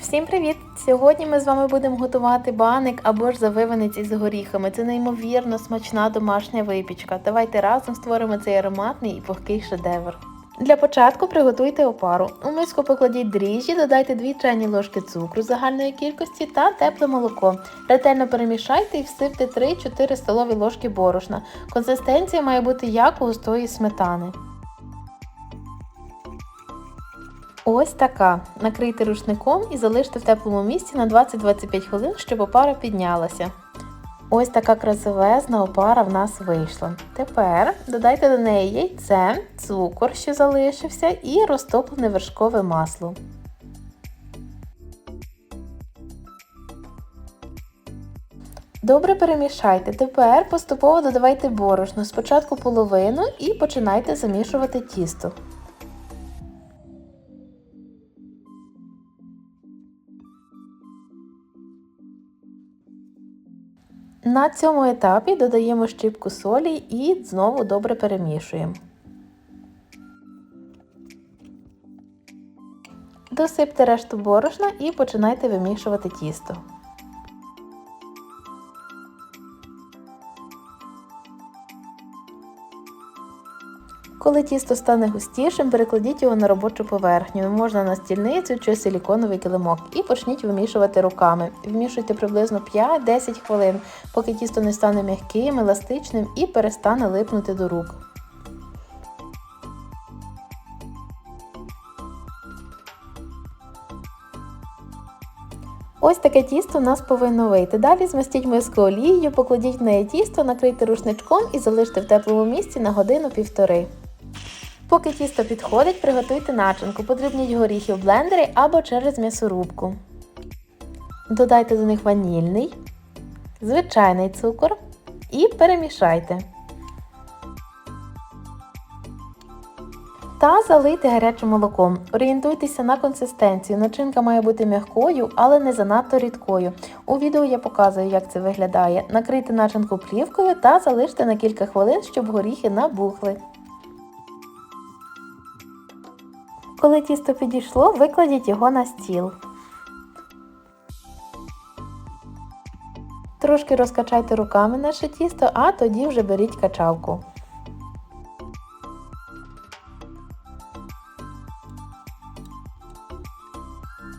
Всім привіт! Сьогодні ми з вами будемо готувати баник або ж завиванець із горіхами. Це неймовірно смачна домашня випічка. Давайте разом створимо цей ароматний і пухкий шедевр. Для початку приготуйте опару. У миску покладіть дріжджі, додайте 2 чайні ложки цукру загальної кількості та тепле молоко. Ретельно перемішайте і всипте 3-4 столові ложки борошна. Консистенція має бути як у густої сметани. Ось така. Накрийте рушником і залиште в теплому місці на 20-25 хвилин, щоб опара піднялася. Ось така красивезна опара в нас вийшла. Тепер додайте до неї яйце, цукор, що залишився, і розтоплене вершкове масло. Добре перемішайте. Тепер поступово додавайте борошно, спочатку половину і починайте замішувати тісто. На цьому етапі додаємо щіпку солі і знову добре перемішуємо. Досипте решту борошна і починайте вимішувати тісто. Коли тісто стане густішим, перекладіть його на робочу поверхню, можна на стільницю чи силіконовий килимок, і почніть вимішувати руками. Вмішуйте приблизно 5-10 хвилин, поки тісто не стане м'яким, еластичним і перестане липнути до рук. Ось таке тісто у нас повинно вийти. Далі змастіть миску олією, покладіть в неї тісто, накрийте рушничком і залиште в теплому місці на годину-півтори. Поки тісто підходить, приготуйте начинку. Подрібніть горіхи в блендері або через м'ясорубку. Додайте до них ванільний, звичайний цукор і перемішайте. Та залийте гарячим молоком. Орієнтуйтеся на консистенцію. Начинка має бути м'якою, але не занадто рідкою. У відео я показую, як це виглядає. Накрийте начинку плівкою та залиште на кілька хвилин, щоб горіхи набухли. Коли тісто підійшло, викладіть його на стіл. Трошки розкачайте руками наше тісто, а тоді вже беріть качалку.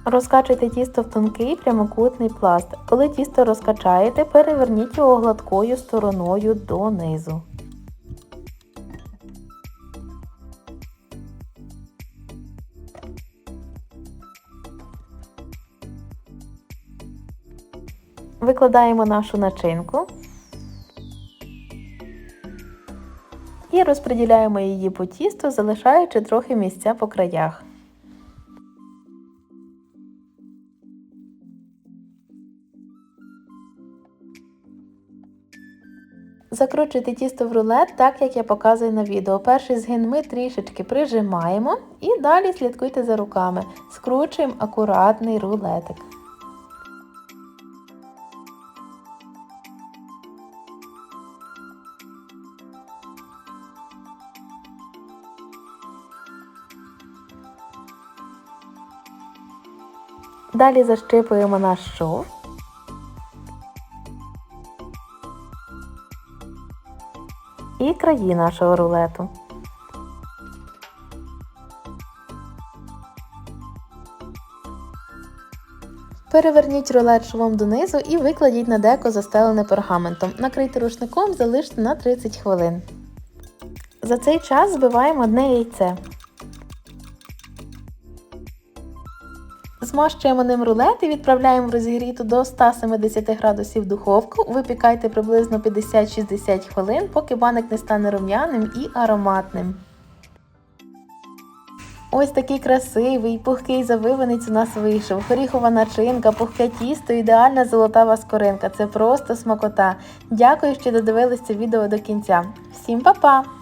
Розкачуйте тісто в тонкий прямокутний пласт. Коли тісто розкачаєте, переверніть його гладкою стороною донизу. Викладаємо нашу начинку і розподіляємо її по тісту, залишаючи трохи місця по краях. Закручуйте тісто в рулет, так як я показую на відео. Перший згин ми трішечки прижимаємо і далі слідкуйте за руками. Скручуємо акуратний рулетик. Далі защипуємо наш шов. І краї нашого рулету. Переверніть рулет швом донизу і викладіть на деко застелене пергаментом. Накрийте рушником, залиште на 30 хвилин. За цей час збиваємо одне яйце. Змащуємо ним рулет і відправляємо в розігріту до 170 градусів духовку. Випікайте приблизно 50-60 хвилин, поки баник не стане рум'яним і ароматним. Ось такий красивий, пухкий завиванець у нас вийшов. Горіхова начинка, пухке тісто, ідеальна золотава скоринка. Це просто смакота. Дякую, що додивилися відео до кінця. Всім па-па!